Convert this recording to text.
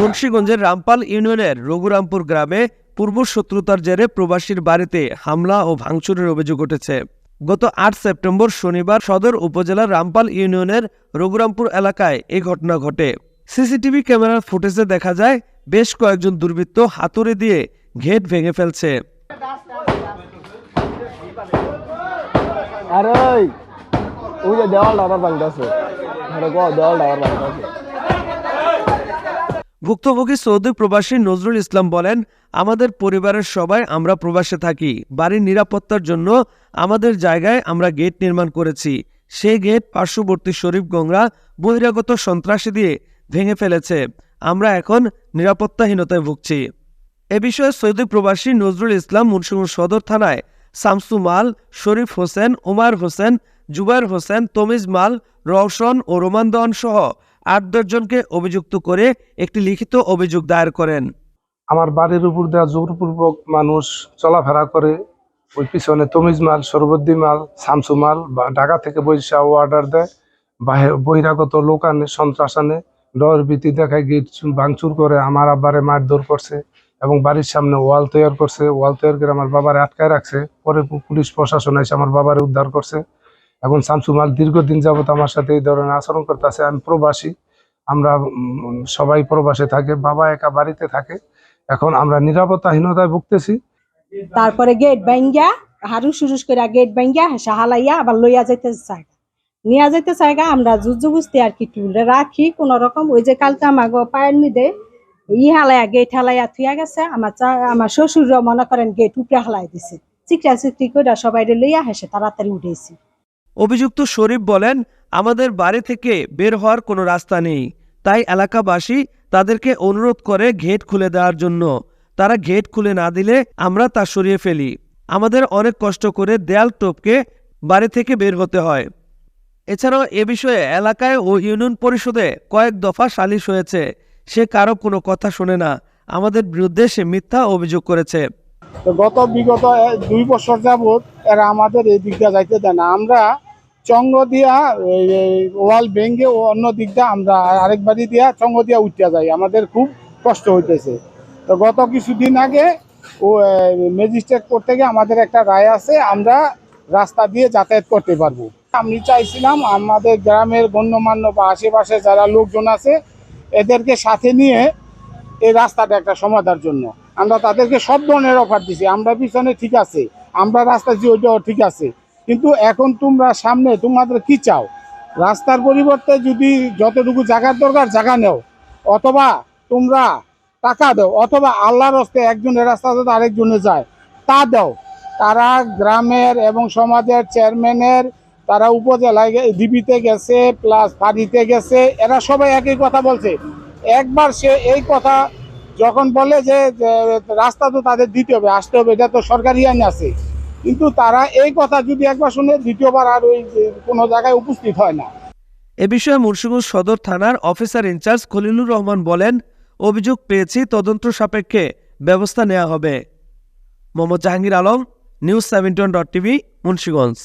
মুন্সীগঞ্জের রামপাল ইউনিয়নের রঘুরামপুর গ্রামে পূর্ব শত্রুতার জেরে প্রবাসীর বাড়িতে হামলা ও ভাঙচুরের অভিযোগ উঠেছে। গত আট সেপ্টেম্বর শনিবার সদর উপজেলার রামপাল ইউনিয়নের রঘুরামপুর এলাকায় এই ঘটনা ঘটে। সিসিটিভি ক্যামেরার ফুটেজে দেখা যায় বেশ কয়েকজন দুর্বৃত্ত হাতুড়ে দিয়ে ঘেট ভেঙে ফেলছে। আরে ওই যে দেওয়ালটা আবার ভাঙতেছে দেওয়ালটা আবার ভাঙতেছে ভুক্তভোগী সৌদি প্রবাসী নজরুল ইসলাম বলেন, আমাদের পরিবারের সবাই আমরা প্রবাসে থাকি। বাড়ির নিরাপত্তার জন্য আমাদের জায়গায় আমরা গেট নির্মাণ করেছি। সেই গেট পার্শ্ববর্তী শরীফ গংরা বহিরাগত সন্ত্রাসী দিয়ে ভেঙে ফেলেছে। আমরা এখন নিরাপত্তাহীনতায় ভুগছি। এ বিষয়ে সৌদি প্রবাসী নজরুল ইসলাম মুন্সিগঞ্জ সদর থানায় শামসু মাল শরীফ হোসেন ওমার হোসেন জুবাইর হোসেন, তমিজ মাল, রওশন ও রোমান দেওয়ান সহ আট দশজনকে অভিযুক্ত করে একটি লিখিত অভিযোগ দায়ের করেন। আমার বাড়ির উপর দেওয়া জোরপূর্বক মানুষ চলাফেরা করে, ওই পিছনে তমিজ মাল, সরবদ্দি মাল, শামসু মাল বা ঢাকা থেকে বৈশা অর্ডার দেয়, বাহে- বহিরাগত লোক আনে, সন্ত্রাস আনে, ডর ভীতি দেখায়, গেট ভাঙচুর করে, আমার আব্বারে মারধর করছে এবং বাড়ির সামনে ওয়াল তৈরি করছে। ওয়াল তৈরি করে আমার বাবারে আটকায় রাখছে। পরে পুলিশ প্রশাসন এসে আমার বাবারে উদ্ধার করছে। এখন শামসু মাল দীর্ঘদিন যাবত আমার সাথে এই ধরনের আচরণ করতেছে। আমি প্রবাসী, আমরা সবাই প্রবাসে থাকে, বাবা একা বাড়িতে থাকে। এখন আমরা নিরাপত্তাহীনতায় ভুগতেছি। তারপরে গেট ভাঙ্গা হারু সুরুস করে গেট ভাঙ্গা হেসা হালাইয়া আবার লইয়া যাইতে চাইগা নিয়া যাইতে চাইগা আমরা যুদ্ধ বুঝতে আর কি তুলে রাখি কোন রকম। ওই যে কালকে আমার পায়ের মিদে ই হালাইয়া গেট হালাইয়া থুয়া গেছে। আমার আমার শ্বশুর মনে করেন গেট উপরে হালাই দিছে। চিকটা চিকটি করে সবাই লইয়া হেসে তাড়াতাড়ি উঠেছি অভিযুক্ত শরীফ বলেন, আমাদের বাড়ি থেকে বের হওয়ার কোনো রাস্তা নেই। তাই এলাকাবাসী তাদেরকে অনুরোধ করে গেট খুলে দেওয়ার জন্য। তারা গেট খুলে না দিলে আমরা তা সরিয়ে ফেলি। আমাদের অনেক কষ্ট করে দেয়াল টপকে বাড়ি থেকে বের হতে হয়। এছাড়াও এ বিষয়ে এলাকায় ও ইউনিয়ন পরিষদে কয়েক দফা সালিশ হয়েছে। সে কারও কোনো কথা শোনে না। আমাদের বিরুদ্ধে সে মিথ্যা অভিযোগ করেছে। গত বিগত দুই বছর যাবত এরা আমাদের এই দিকটা যাইতে দেয় না। আমরা চঙ্গ দিয়া ওয়াল ভেঙ্গে ও অন্য দিকটা আমরা আরেক বাড়ি দিয়া চঙ্গ দিয়া উঠিয়া যাই। আমাদের খুব কষ্ট হইতেছে। তো গত কিছুদিন আগে ও ম্যাজিস্ট্রেট কোর্ট থেকে আমাদের একটা রায় আছে, আমরা রাস্তা দিয়ে যাতায়াত করতে পারব। আমি চাইছিলাম আমাদের গ্রামের গণ্যমান্য বা আশেপাশে যারা লোকজন আছে, এদেরকে সাথে নিয়ে এই রাস্তাটা একটা সমাধার জন্য। আমরা তাদেরকে সব ধরনের অফার দিছি। আমরা পিছনে ঠিক আছে। আমরা রাস্তা যে ওইটাও ঠিক আছে। কিন্তু এখন তোমরা সামনে তোমাদের কি চাও? রাস্তার পরিবর্তে যদি যতটুকু জায়গার দরকার জায়গা নেও, অথবা তোমরা টাকা দাও, অথবা আল্লাহর হস্তে একজনের রাস্তা যদি আরেকজনে যায়, তা দাও। তারা গ্রামের এবং সমাজের চেয়ারম্যানের, তারা উপজেলায় ডিবিতে গেছে, প্লাস ফাঁড়িতে গেছে, এরা সবাই একই কথা বলছে। একবার সে এই কথা যখন বলে যে, রাস্তা তো তাদের দিতে হবে, আসতে হবে, এটা তো সরকারি আইন আছে। কিন্তু তারা এই কথা যদি একবার শুনে দ্বিতীয়বার আর ওই কোনো জায়গায় উপস্থিত হয় না। এ বিষয়ে মুন্সিগঞ্জ সদর থানার অফিসার ইনচার্জ খলিলুর রহমান বলেন, অভিযোগ পেয়েছি, তদন্ত সাপেক্ষে ব্যবস্থা নেওয়া হবে। Mohammad Jahangir Alam, news seventy one dot TV, Munshiganj.